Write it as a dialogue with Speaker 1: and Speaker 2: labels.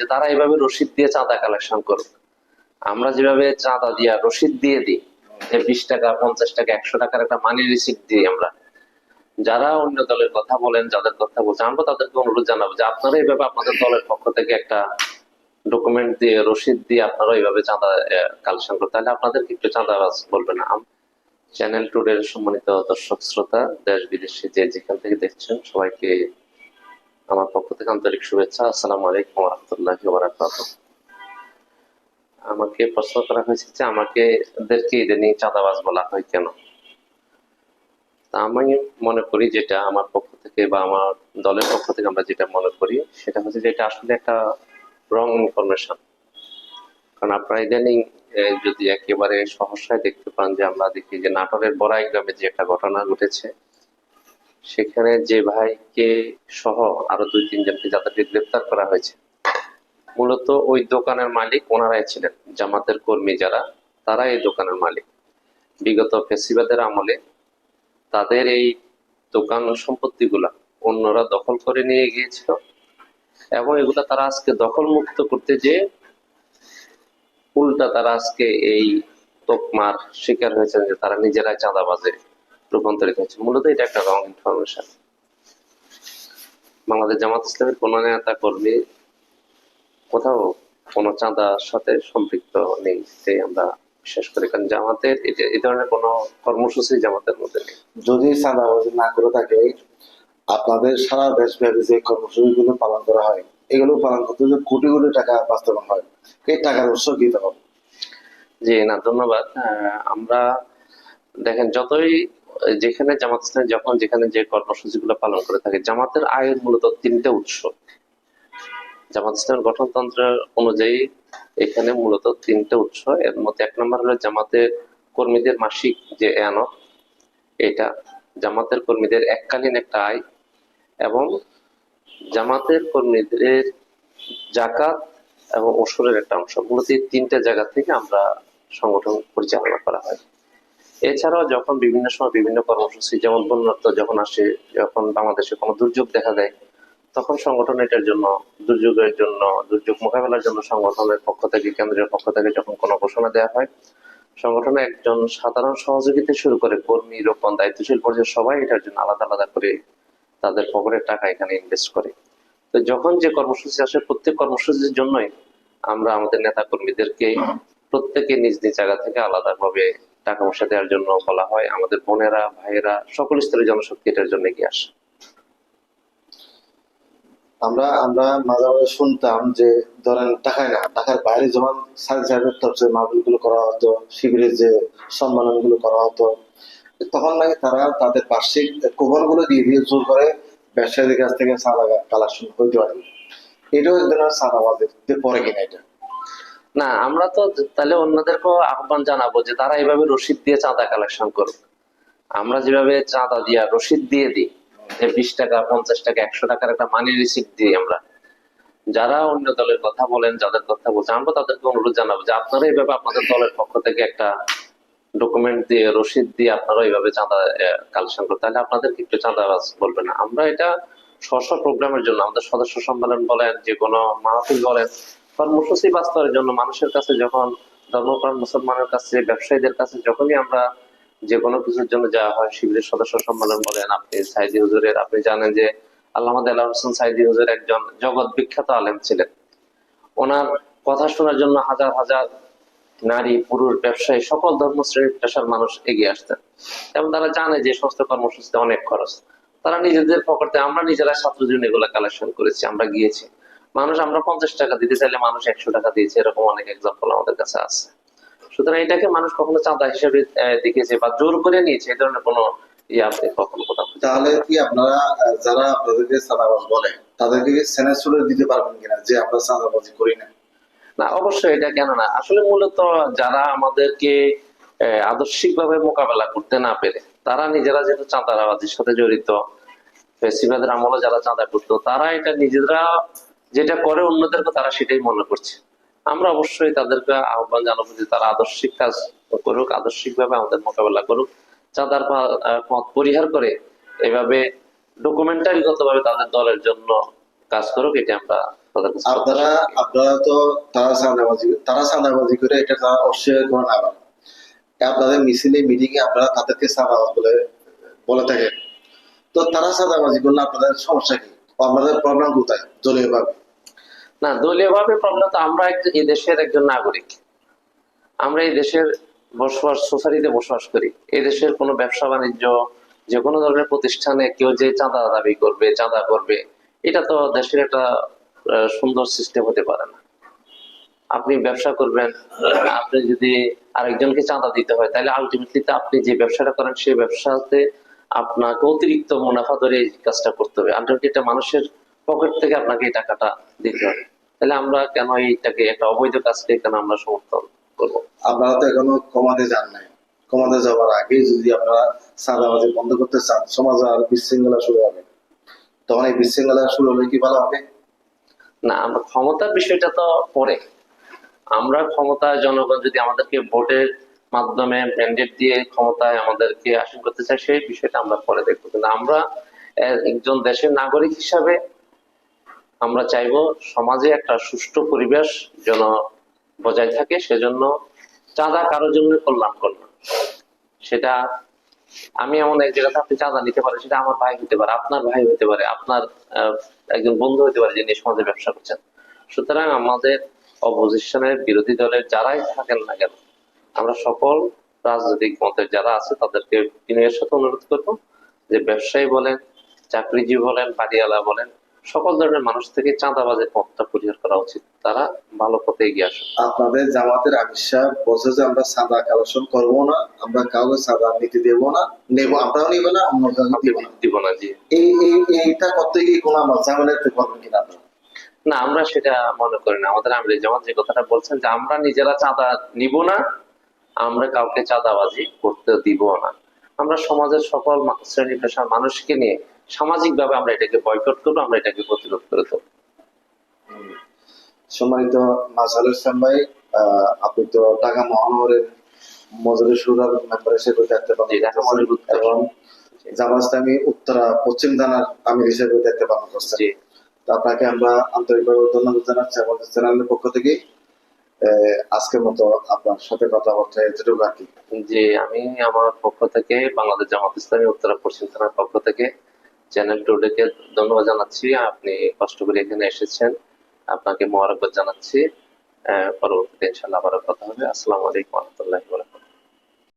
Speaker 1: যে তারা এইভাবে রসিদ দিয়ে চাঁদা কালেকশন করুক। আমরা যেভাবে চাঁদা দিয়া রসিদ দিয়ে দিই, যে বিশ টাকা, পঞ্চাশ টাকা, একশো টাকার একটা মানি রিসিপ্ট দিই আমরা, যারা অন্য দলের কথা বলেন, যাদের কথা বলছেন আমরা তাদেরকে অনুরোধ জানাব যে আপনারা এইভাবে আপনাদের দলের পক্ষ থেকে একটা ডকুমেন্ট দিয়ে রসিদ দিয়ে আপনারা এইভাবে চাঁদা কালেকশন করতে তাহলে আপনাদেরকে একটু চাঁদাবাজ বলবে না। চ্যানেল টুডের সম্মানিত দর্শক, শ্রোতা, দেশ, বিদেশে যে যেখান থেকে দেখছেন, সবাইকে আমার পক্ষ থেকে আন্তরিক শুভেচ্ছা। আসসালামু আলাইকুম রহমতুল্লাহ আমাকে প্রশ্ন করা হয়েছে যে আমাকে এদেরকে ইদানিং চাঁদাবাজ বলা হয় কেন? আমি মনে করি যেটা আমার পক্ষ থেকে বা আমার দলের পক্ষ থেকে আমরা যেটা মনে করি, সেটা হচ্ছে যে এটা আসলে একটা রং ইনফরমেশন কারণ আপনারা ইদানিং যদি একেবারে সহসায় দেখতে পান যে আমরা দেখি যে নাটোরের বড়াই গ্রামে যে একটা ঘটনা ঘটেছে, সেখানে যে ভাইকে সহ আরও দুই তিনজনকে যাদেরকে গ্রেপ্তার করা হয়েছে মূলত ওই দোকানের মালিক ওনারাই ছিলেন। জামাতের কর্মী যারা তারা এই দোকানের মালিক। বিগত ফেসিবাদের আমলে তাদের এই দোকান সম্পত্তিগুলা অন্যরা দখল করে নিয়ে গিয়েছিল এবং এগুলা তারা আজকে দখল মুক্ত করতে যে উল্টা তারা আজকে এই তোকমার শিকার হয়েছেন যে তারা নিজেরাই চাঁদাবাজে রূপান্তরিত হয়েছে। মূলত এটা একটা রং ইনফরমেশন বাংলাদেশ জামাত ইসলামের কোন নেতা কর্মী কোথাও কোনো চাঁদার সাথে সম্পৃক্ত নেই এটাই আমরা বিশ্বাস করি। কারণ জামাতের এই ধরনের কোনো কর্মসূচি জামাতের মধ্যে নেই।
Speaker 2: যদি চাঁদাবাজি না করে থাকে আপনাদের সারা দেশব্যাপী যে কর্মসূচিগুলো পালন করা হয় এগুলো পালন করতে যে কোটি কোটি টাকা বাস্তবায়ন হয়। এই টাকার উৎস কি হবে
Speaker 1: জি না ধন্যবাদ। আমরা দেখেন যতই যেখানে জামাত ইসলাম যখন যেখানে যে কর্মসূচিগুলো পালন করে থাকে জামাতের আয়ের মূলত তিনটে উৎস। জামাত ইসলামের গঠনতন্ত্র অনুযায়ী এখানে মূলত তিনটে উৎস। এর মধ্যে এক নম্বর হলো জামাতের কর্মীদের মাসিক যে এয়ানত, এটা জামাতের কর্মীদের এককালীন একটা আয় এবং জামাতের কর্মীদের জাকাত এবং ওসরের একটা অংশ। মূলত এই তিনটে জায়গা থেকে আমরা সংগঠন পরিচালনা করা হয়। এছাড়াও যখন বিভিন্ন সময় বিভিন্ন কর্মসূচি, যেমন বন্যার্থ যখন আসে, যখন বাংলাদেশে কোনো দুর্যোগ দেখা দেয় তখন সংগঠন এটার জন্য, দুর্যোগের জন্য, দুর্যোগ মোকাবেলার জন্য সংগঠনের পক্ষ থেকে, কেন্দ্রের পক্ষ থেকে যখন কোনো ঘোষণা দেওয়া হয়, সংগঠনে একজন সাধারণ সহযোগিতা শুরু করে কর্মী, রোপণ, দায়িত্বশীল পর্যায়ে সবাই এটার জন্য আলাদা আলাদা করে তাদের পকেটের টাকা এখানে ইনভেস্ট করে। তো যখন যে কর্মসূচি আসে, প্রত্যেক কর্মসূচির জন্যই আমরা আমাদের নেতা কর্মীদেরকে প্রত্যেকে নিজ নিজ জায়গা থেকে আলাদাভাবে টাকা পয়সা দেওয়ার জন্য বলা হয়। আমাদের বোনেরা, ভাইয়েরা, সকল স্তরের জনশক্তি এটার জন্য এগিয়ে আসে।
Speaker 2: আমরা আমরা মাঝে মাঝে শুনতাম যে, ধরেন টাকায় না টাকার বাইরে তরফে মাহবিলগুলো করা হতো, শিবিরের যে সম্মেলনগুলো করা হতো, তখন নাকি তারা তাদের বার্ষিক কুপনগুলো দিয়ে দিয়ে জোর করে ব্যবসায়ীদের কাছ থেকে চাঁদা কালেকশন হইতে পারে এটাও এক ধরনের চাঁদাবাদের পরে কিনা এটা?
Speaker 1: না, আমরা তো তাহলে অন্যদেরকেও আহ্বান জানাব যে তারা এইভাবে রসিদ দিয়ে চাঁদা কালেকশন করুক। আমরা যেভাবে চাঁদা দিয়া রসিদ দিয়ে দিই যে বিশ টাকা, পঞ্চাশ টাকা, একশো টাকার একটা মানি রিসিপ্ট দিই আমরা। যারা অন্য দলের কথা বলেন, যাদের কথা বলছেন, আমরা তাদেরকে অনুরোধ জানাব যে আপনারা এইভাবে আপনাদের দলের পক্ষ থেকে একটা ডকুমেন্ট দিয়ে, রসিদ দিয়ে আপনারা এইভাবে চাঁদা কালেকশন করতে। তাহলে আপনাদেরকে একটু চাঁদাবাজ বলবে না আমরা এটা স্ব প্রোগ্রামের জন্য, আমাদের সদস্য সম্মেলন বলেন, যে কোনো মাহফিল বলেন, কর্মসূচি বাস্তবের জন্য মানুষের কাছে যখন ধর্মপ্রাণ মুসলমানের কাছে, ব্যবসায়ীদের কাছে, যখনই আমরা যে কোনো কিছুর জন্য যাওয়া হয় শিবিরের সদস্য সম্মেলন বলেন, আপনি সাইদি হুজুরের, আপনি জানেন যে আল্লাহ আল্লাহ হোসেন সাইদি হুজুর একজন জগৎ বিখ্যাত আলেম ছিলেন। ওনার কথা শোনার জন্য হাজার হাজার নারী, পুরুষ, ব্যবসায়ী, সকল ধর্মশ্রেণীর পেশার মানুষ এগিয়ে আসতেন এবং তারা জানে যে সমস্ত কর্মসূচিতে অনেক খরচ। তারা নিজেদের পকেটে, আমরা নিজেরা ছাত্র জীবনে এগুলো কালেকশন করেছি, আমরা গিয়েছি। মানুষ, আমরা পঞ্চাশ টাকা দিতে চাইলে মানুষ একশো টাকা দিয়েছে, এরকম অনেক এক্সাম্পল আমাদের কাছে আছে। সুতরাং এটাকে মানুষ কখনো চাঁদা হিসেবে দেখেছে বা জোর করে নিয়েছে এই ধরনের কোনো ইয়ে আপনি কখনো কোথাও
Speaker 2: তাহলে কি আপনারা যারা আপনাদেরকে চাঁদাবাজ বলে তাদেরকে সেনেসুরে দিতে পারবেন কিনা যে আমরা চাঁদাবাজি করি না?
Speaker 1: না অবশ্যই এটা কেন না? আসলে মূলত যারা আমাদেরকে আদর্শিক ভাবে মোকাবেলা করতে না পেরে তারা নিজেরা যেহেতু চাঁদাবাজির সাথে জড়িত ফেসিবাদের আমলে যারা চাঁদা করতো তারা এটা নিজেরা যেটা করে অন্যদেরকে তারা সেটাই মনে করছে। আমরা অবশ্যই তাদেরকে আহ্বান জানাব যে তারা আদর্শিক কাজ করুক আদর্শিক ভাবে আমাদের মোকাবেলা করুক চাঁদার পথ পরিহার করে এভাবে ডকুমেন্টারি গত ভাবে তাদের দলের জন্য কাজ করুক এটা আমরা
Speaker 2: আপনারা আপনারা তো তারা চাঁদাবাজি তারা চাঁদাবাজি করে এটা তারা অস্বীকার করে না। আপনাদের মিছিলে মিটিং এ আপনারা তাদেরকে চাঁদাবাজ বলে বলে থাকেন। তো তারা চাঁদাবাজি করলে আপনাদের সমস্যা কি? আপনাদের প্রবলেম কোথায়? দলীয় ভাবে
Speaker 1: না দলীয় ভাবে প্রবলেম তো আমরা এই দেশের একজন নাগরিক। আমরা এই দেশের বসবাস সোসাইটিতে বসবাস করি। এই দেশের কোনো ব্যবসা বাণিজ্য যে কোনো ধরনের প্রতিষ্ঠানে কেউ যে চাঁদা দাবি করবে, চাঁদা করবে, এটা তো দেশের একটা সুন্দর সিস্টেম হতে পারে না। আপনি ব্যবসা করবেন, আপনি যদি আরেকজনকে চাঁদা দিতে হয়, তাহলে আলটিমেটলি তো আপনি যে ব্যবসাটা করেন, সেই ব্যবসাতে আপনাকে অতিরিক্ত মুনাফা ধরে এই কাজটা করতে হবে। আলটিমেটলি এটা মানুষের পকেট থেকে আপনাকে এই টাকাটা দিতে হবে। তাহলে আমরা কেন এইটাকে একটা অবৈধ কাজকে কেন আমরা সমর্থন করব?
Speaker 2: আপনারা তো এখনও কমাতে যান নাই। কমাতে যাওয়ার আগে যদি আপনারা চাঁদাবাজি বন্ধ করতে চান সমাজে আর বিশৃঙ্খলা শুরু হবে। তখন এই বিশৃঙ্খলা শুরু হলে কি ভালো হবে?
Speaker 1: না আমরা ক্ষমতার বিষয়টা তো পরে। আমরা ক্ষমতায় জনগণ যদি আমাদেরকে ভোটের মাধ্যমে ম্যান্ডেট দিয়ে ক্ষমতায় আমাদেরকে আসীন করতে চায় সেই বিষয়টা আমরা পরে দেখব। কিন্তু আমরা একজন দেশের নাগরিক হিসাবে আমরা চাইব সমাজে একটা সুষ্ঠু পরিবেশ যেন বজায় থাকে, সেজন্য চাঁদা কারোর জন্য কল্যাণকর না। সেটা আমি এমন এক জায়গাতে আপনি চাঁদা নিতে পারেন, সেটা আমার ভাই হতে পারে, আপনার ভাই হতে পারে, আপনার একজন বন্ধু হতে পারে যিনি সমাজে ব্যবসা করছেন। সুতরাং আমাদের অপোজিশনের বিরোধী দলের যারাই থাকেন না কেন, আমরা সকল রাজনৈতিক মতের যারা আছে তাদেরকে বিনয়ের সাথে অনুরোধ করব যে ব্যবসায়ী বলেন, চাকরিজীবী বলেন, বাড়িওয়ালা বলেন সকল ধরনের মানুষ থেকে চাঁদাবাজের পথটা পরিহার করা উচিত। তারা ভালো পথে এগিয়ে আসুন
Speaker 2: আপনাদের জামাতের আমির সাহেব বলছে যে আমরা সাদা কালেকশন করব না আমরা কাউকে সাদা নিতে দেব না নেব আমরাও নিব না অন্য কাউকে দিব না
Speaker 1: জি।
Speaker 2: এই এই এইটা করতে গিয়ে কোনো আমার ঝামেলা করতে পারবেন কিনা আপনারা?
Speaker 1: না আমরা সেটা মনে করি না। আমাদের আমির জামাত যে কথাটা বলছেন যে আমরা নিজেরা চাঁদা নিব না আমরা কাউকে চাঁদাবাজি করতে দিব না। আমরা সমাজের সকল শ্রেণি পেশার মানুষকে নিয়ে সামাজিক ভাবে আমরা এটাকে বয়কট করব আমরা এটাকে প্রতিরোধ করে দেবো।
Speaker 2: সম্মানিত মাসাল ইসলাম ভাই আপনি তো ঢাকা মহানগরের মজুরি সুরার মেম্বার হিসেবে দায়িত্ব পালন
Speaker 1: জি, ঢাকা উত্তর।
Speaker 2: এবং জামাত ইসলামী উত্তরা পশ্চিম থানার আমির হিসেবে দায়িত্ব পালন করছেন আপনাকে আমরা আন্তরিকভাবে ধন্যবাদ জানাচ্ছি আমাদের চ্যানেলের পক্ষ থেকে। আজকের মতো আপনার সাথে কথাবার্তা এতটুকু আর কি।
Speaker 1: যে আমি আমার পক্ষ থেকে বাংলাদেশ জামাত ইসলামী উত্তরা পশ্চিম থানার পক্ষ থেকে চ্যানেল টুডেকে ধন্যবাদ জানাচ্ছি। আপনি কষ্ট করে এখানে এসেছেন। আপনাকে মোবারকবাদ জানাচ্ছি। পরবর্তীতে ইনশাল্লাহ আবারও কথা হবে। আসসালামু আলাইকুম রহমতুল্লাহ